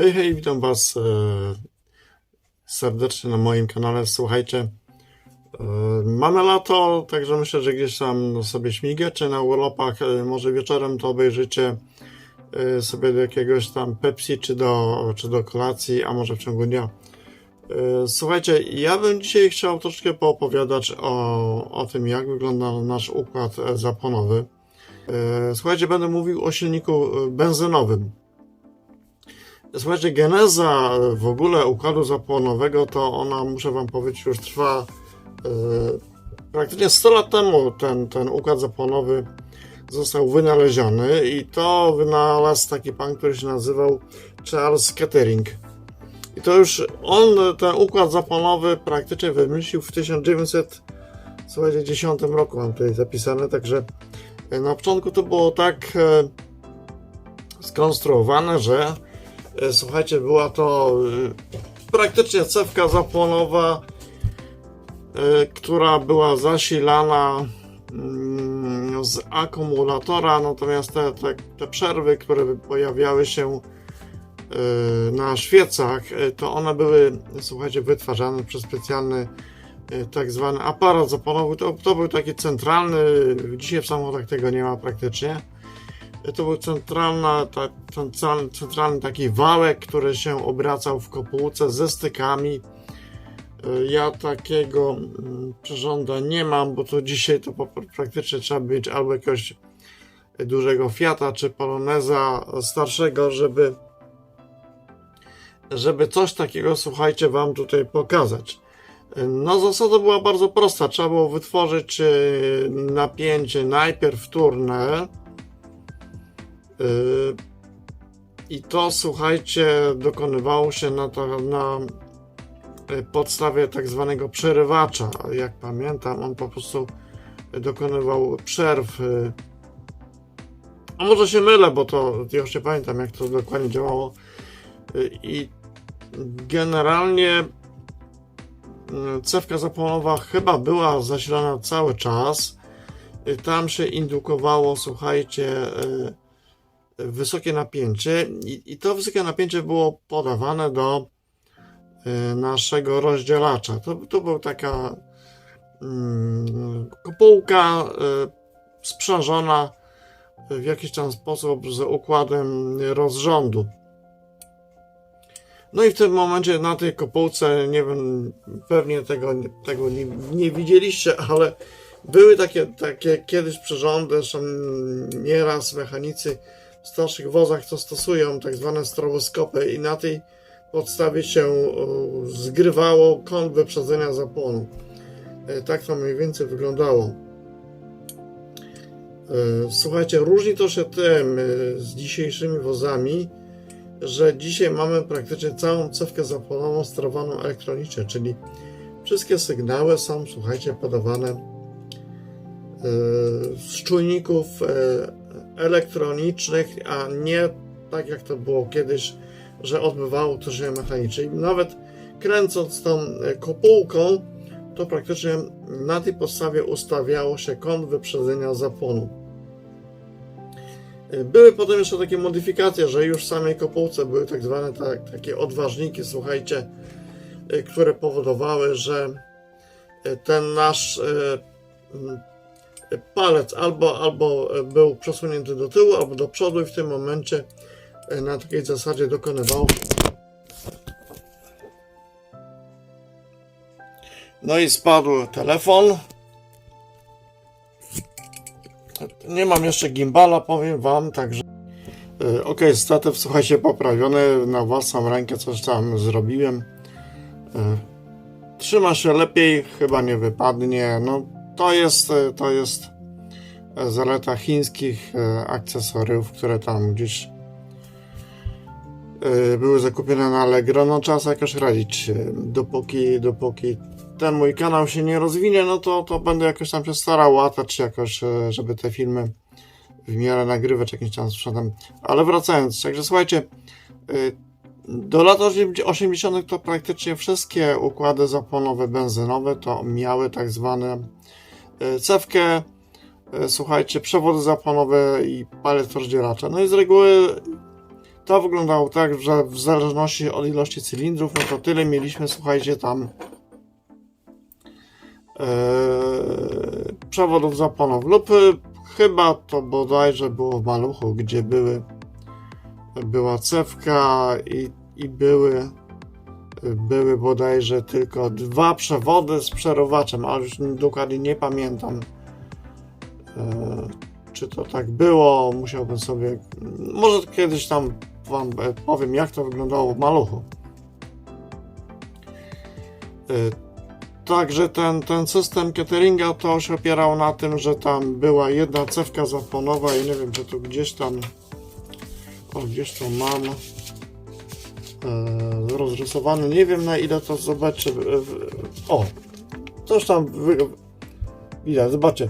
Hej, hej, witam Was e, serdecznie na moim kanale. Słuchajcie, e, mamy lato, także myślę, że gdzieś tam sobie śmigacie na urlopach. E, może wieczorem to obejrzycie sobie do jakiegoś tam Pepsi czy do, czy do kolacji, a może w ciągu dnia. Słuchajcie, ja bym dzisiaj chciał troszkę poopowiadać o, o tym, jak wygląda nasz układ zapłonowy. E, Słuchajcie, będę mówił o silniku benzynowym. Słuchajcie, geneza w ogóle układu zapłonowego to ona, muszę Wam powiedzieć, już trwa e, praktycznie 100 lat temu ten, ten układ zapłonowy został wynaleziony i to wynalazł taki pan, który się nazywał Charles Kettering. I to już on ten układ zapłonowy praktycznie wymyślił w 1910 roku, mam tutaj zapisane, także e, na początku to było tak e, skonstruowane, że Słuchajcie, była to e, praktycznie cewka zapłonowa, e, która była zasilana mm, z akumulatora, natomiast te, te, te przerwy, które pojawiały się e, na świecach, e, to one były, słuchajcie, wytwarzane przez specjalny e, tak zwany aparat zapłonowy. To, to był taki centralny, dzisiaj w samochodach tego nie ma praktycznie to był centralna, ta, centralny, taki wałek, który się obracał w kopułce ze stykami. Y, Ja takiego mm, przyrząda nie mam, bo to dzisiaj to praktycznie trzeba mieć albo jakiegoś dużego Fiata czy Poloneza starszego, żeby żeby coś takiego, słuchajcie, wam tutaj pokazać. Y, No, zasada była bardzo prosta. Trzeba było wytworzyć y, napięcie najpierw wtórne, I to, słuchajcie, dokonywało się na, to, na y, podstawie tak zwanego przerywacza. Jak pamiętam, on po prostu dokonywał przerw. y. A może się mylę, bo to już nie pamiętam, jak to dokładnie działało. Y, I generalnie cewka zapłonowa chyba była zasilana cały czas. Tam się indukowało, słuchajcie, wysokie napięcie i, i to wysokie napięcie było podawane do y, naszego rozdzielacza. To, to była taka mm, kopułka y, sprzężona w jakiś tam sposób z układem rozrządu. No i w tym momencie na tej kopułce, nie wiem, pewnie tego, tego nie, nie widzieliście, ale były takie, takie kiedyś przyrządy, zresztą nieraz mechanicy w starszych wozach to stosują tak zwane stroboskopy i na tej podstawie się o, zgrywało kąt wyprzedzenia zapłonu. E, Tak to mniej więcej wyglądało. E, Słuchajcie, różni to się tym e, z dzisiejszymi wozami, że dzisiaj mamy praktycznie całą cewkę zapłonową sterowaną elektronicznie, czyli wszystkie sygnały są, słuchajcie, podawane e, z czujników e, elektronicznych, a nie tak jak to było kiedyś, że odbywało to się mechanicznie. Nawet kręcąc tą e, kopułką, to praktycznie na tej podstawie ustawiało się kąt wyprzedzenia zapłonu. E, Były potem jeszcze takie modyfikacje, że już w samej kopułce były tak zwane tak, takie odważniki, słuchajcie, e, które powodowały, że ten nasz palec albo, albo był przesunięty do tyłu, albo do przodu i w tym momencie e, na takiej zasadzie dokonywał. No i spadł telefon. Nie mam jeszcze gimbala, powiem wam, także E, ok, statyw, słuchajcie, poprawiony, na własną rękę coś tam zrobiłem. E, Trzyma się lepiej, chyba nie wypadnie. No, to jest, e, to jest e, zaleta chińskich e, akcesoriów, które tam gdzieś były zakupione na Allegro. No, sobie jakoś radzić. Dopóki, dopóki ten mój kanał się nie rozwinie, no to, to będę jakoś tam się starał łatać jakoś, żeby te filmy w miarę nagrywać jakimś tam sprzętem. Ale wracając, także słuchajcie, do lat 80. to praktycznie wszystkie układy zapłonowe benzynowe to miały tak zwane cewkę, y, słuchajcie, przewody zapłonowe i palec rozdzielacza. No i z reguły To wyglądało tak, że w zależności od ilości cylindrów, no to tyle mieliśmy, słuchajcie, tam e, przewodów zapłonów lub e, chyba to bodajże było w Maluchu, gdzie były była cewka i, i były były bodajże tylko dwa przewody z przerowaczem, ale już dokładnie nie pamiętam e, czy to tak było, musiałbym sobie może kiedyś tam wam e, powiem jak to wyglądało w Maluchu. E, Także ten, ten system cateringa to się opierał na tym, że tam była jedna cewka zapłonowa i nie wiem, czy tu gdzieś tam o, gdzieś to mam rozrysowany. Nie wiem na ile to zobaczę. O, coś tam wy, zobaczcie.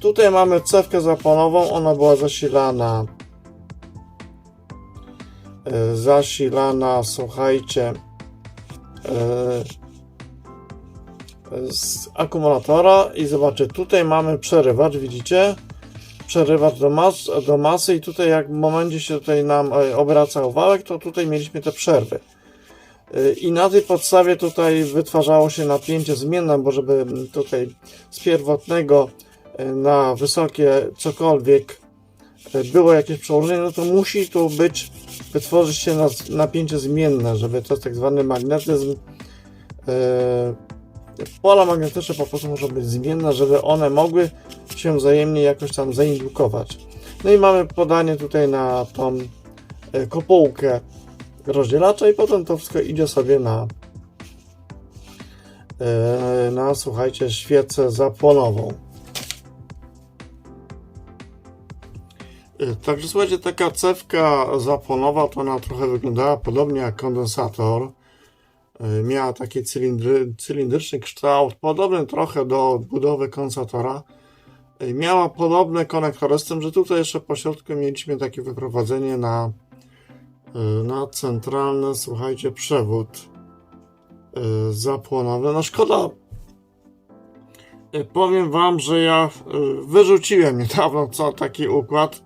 Tutaj mamy cewkę zapłonową, ona była zasilana e, zasilana, słuchajcie e, z akumulatora i zobaczcie, tutaj mamy przerywacz, widzicie? Przerywacz do, mas, do masy i tutaj jak w momencie się tutaj nam e, obracał wałek, to tutaj mieliśmy te przerwy. E, I na tej podstawie tutaj wytwarzało się napięcie zmienne, bo żeby tutaj z pierwotnego e, na wysokie cokolwiek e, było jakieś przełożenie, no to musi tu być, wytworzyć się napięcie zmienne, żeby to tak zwany magnetyzm pola magnetyczne po prostu muszą być zmienne, żeby one mogły się wzajemnie jakoś tam zaindukować. No i mamy podanie tutaj na tą kopułkę rozdzielacza i potem to wszystko idzie sobie na e, na słuchajcie świecę zapłonową. E, Także słuchajcie, taka cewka zapłonowa to ona trochę wyglądała podobnie jak kondensator. E, Miała taki cylindry, cylindryczny kształt, podobny trochę do budowy kondensatora. Miała podobne konektory, z tym, że tutaj jeszcze po środku mieliśmy takie wyprowadzenie na, na centralny, słuchajcie, przewód e, zapłonowy. No szkoda, e, powiem Wam, że ja wyrzuciłem niedawno co taki układ.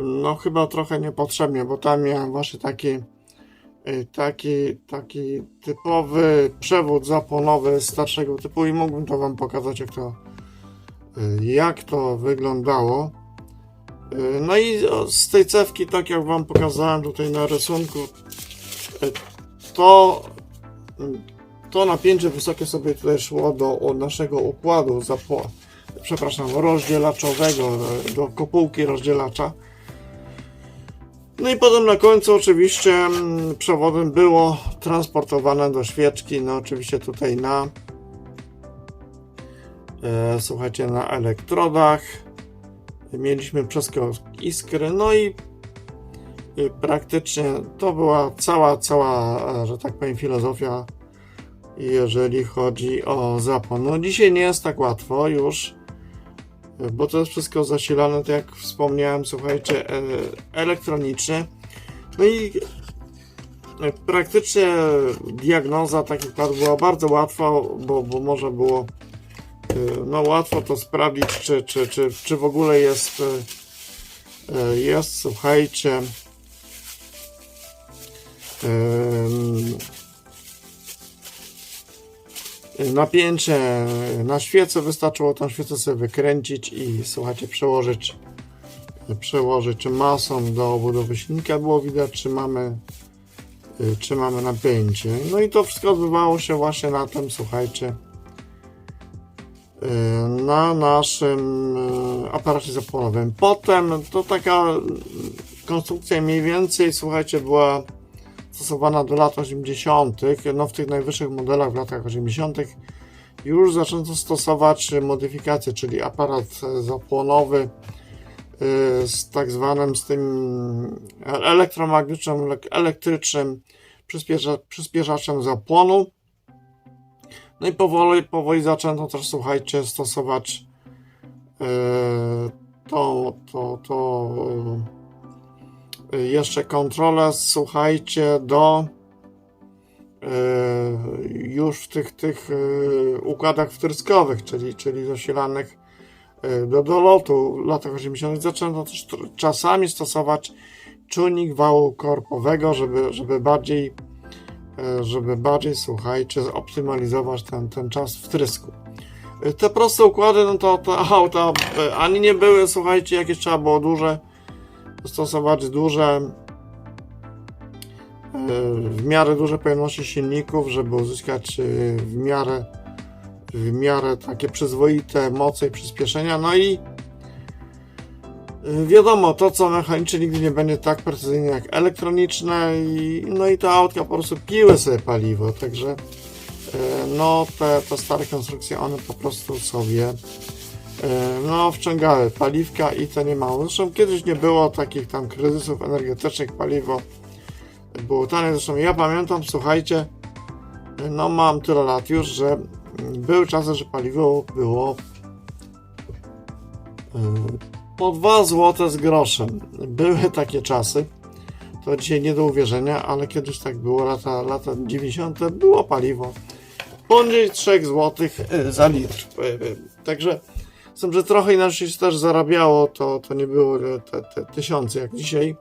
No chyba trochę niepotrzebnie, bo tam miałem właśnie taki y, taki, taki typowy przewód zapłonowy starszego typu i mógłbym to Wam pokazać, jak to, y, jak to wyglądało. Y, No i z tej cewki, tak jak Wam pokazałem tutaj na rysunku, y, to, y, to napięcie wysokie sobie tutaj szło do naszego układu zapło, przepraszam, rozdzielaczowego, y, do kopułki rozdzielacza. No i potem na końcu oczywiście mm, przewodem było transportowane do świeczki, no oczywiście tutaj na e, słuchajcie, na elektrodach mieliśmy przeskok iskry, no i, praktycznie to była cała, cała, że tak powiem, filozofia jeżeli chodzi o zapłon. No dzisiaj nie jest tak łatwo już, bo to jest wszystko zasilane, tak jak wspomniałem, słuchajcie, e, elektronicznie. No i e, praktycznie diagnoza takich pad była bardzo łatwa, bo, bo może było no łatwo to sprawdzić, czy, czy, czy, czy w ogóle jest e, e, jest, słuchajcie napięcie na świecę, wystarczyło tą świecę sobie wykręcić i słuchajcie, przełożyć przełożyć masą do obudowy silnika, było widać czy mamy czy mamy napięcie. No i to wszystko odbywało się właśnie na tym, słuchajcie, na naszym e, aparacie zapłonowym. Potem to taka konstrukcja mniej więcej, słuchajcie, była stosowana do lat 80., no w tych najwyższych modelach w latach 80. już zaczęto stosować modyfikacje, czyli aparat zapłonowy y, z tak zwanym z tym elektromagnetycznym, elektrycznym przyspiesza, przyspieszaczem zapłonu. No i powoli, powoli zaczęto też, słuchajcie, stosować y, to, to, to y, jeszcze kontrolę, słuchajcie, do y, już w tych, tych układach wtryskowych, czyli, czyli zasilanych do dolotu w latach 80. zaczęto też czasami stosować czujnik wału korpowego, żeby, żeby bardziej e, żeby bardziej, słuchajcie, zoptymalizować ten, ten czas wtrysku. E, Te proste układy, no to te auta e, ani nie były, słuchajcie, jakieś trzeba było duże, stosować duże, e, w miarę duże pojemności silników, żeby uzyskać e, w miarę, w miarę takie przyzwoite moce i przyspieszenia. No i e, wiadomo, to co mechaniczne nigdy nie będzie tak precyzyjne jak elektroniczne i, no i te autka po prostu piły sobie paliwo, także e, no te, te stare konstrukcje, one po prostu sobie e, no wciągały paliwka i to nie mało. Zresztą kiedyś nie było takich tam kryzysów energetycznych, paliwo było tanie. Zresztą ja pamiętam, słuchajcie, no mam tyle lat już, że były czasy, że paliwo było po 2 zł z groszem. Były takie czasy. To dzisiaj nie do uwierzenia, ale kiedyś tak było, lata, lata 90. było paliwo poniżej 3 zł za litr. E, e, Także z tym, że trochę inaczej się też zarabiało, to, to nie było te, te tysiące jak dzisiaj.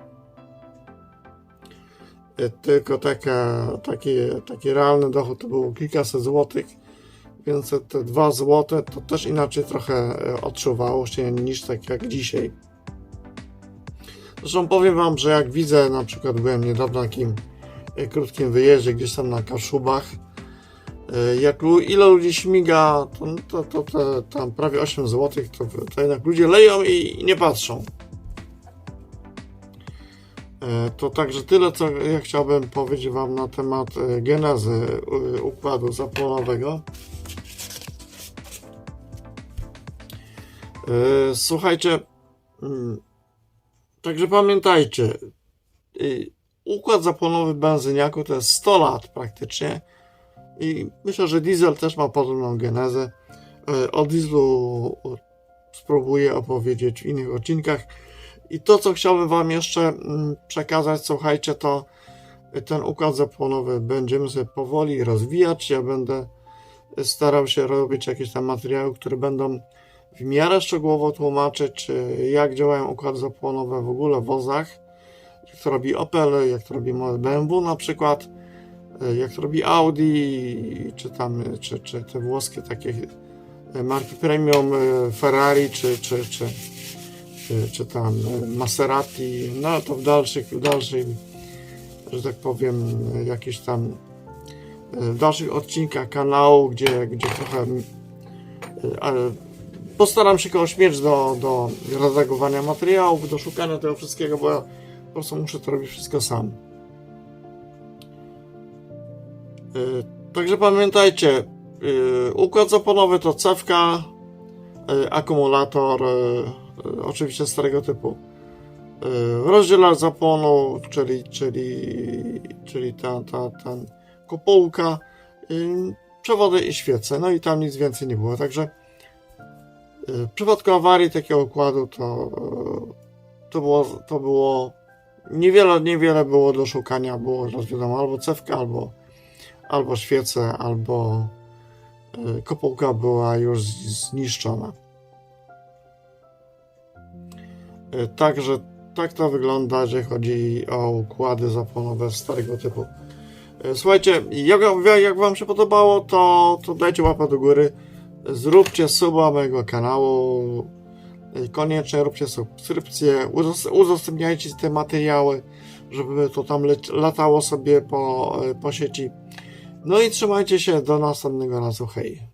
E, Tylko taka, taki, taki realny dochód to było kilkaset złotych, więc te, te 2 złote to też inaczej trochę e, odczuwało się niż tak jak dzisiaj. Zresztą powiem Wam, że jak widzę, na przykład byłem niedawno na takim e, krótkim wyjeździe gdzieś tam na Kaszubach, e, jak ile ludzi śmiga, to, to, to, to tam prawie 8 zł, to, to jednak ludzie leją i, i nie patrzą. To także tyle, co ja chciałbym powiedzieć Wam na temat genezy układu zapłonowego. Słuchajcie, mm, także pamiętajcie, y, układ zapłonowy benzyniaku to jest 100 lat praktycznie i myślę, że diesel też ma podobną genezę. E, O dieslu spróbuję opowiedzieć w innych odcinkach. I to, co chciałbym Wam jeszcze mm, przekazać, słuchajcie, to ten układ zapłonowy będziemy sobie powoli rozwijać. Ja będę starał się robić jakieś tam materiały, które będą w miarę szczegółowo tłumaczyć, czy jak działają układy zapłonowe w ogóle w wozach, jak to robi Opel, jak to robi BMW na przykład, jak to robi Audi, czy tam, czy, czy te włoskie takie marki premium, Ferrari, czy, czy, czy, czy, tam Maserati, no to w dalszych, w dalszych, że tak powiem, jakiś tam w dalszych odcinkach kanału, gdzie, gdzie trochę ale postaram się kogoś mieć do, do redagowania materiałów, do szukania tego wszystkiego, bo ja po prostu muszę to robić wszystko sam. Yy, Także pamiętajcie, yy, układ zaponowy to cewka, yy, akumulator, yy, oczywiście starego typu, yy, rozdzielacz zapłonu, czyli, czyli, czyli ta, ta, ta kopułka, yy, przewody i świece, no i tam nic więcej nie było, także w przypadku awarii takiego układu to, yy, to było, to było niewiele, niewiele było do szukania, było teraz wiadomo albo cewka, albo, albo świece, albo yy, kopułka była już zniszczona. Także tak to wygląda, jeżeli chodzi o układy zapłonowe starego typu. E, Słuchajcie, jak, jak Wam się podobało, to, to dajcie łapę do góry. Zróbcie suba mojego kanału. Koniecznie róbcie subskrypcję. Udos- Udostępniajcie te materiały, żeby to tam latało sobie po, po sieci. No i trzymajcie się do następnego razu. Hej.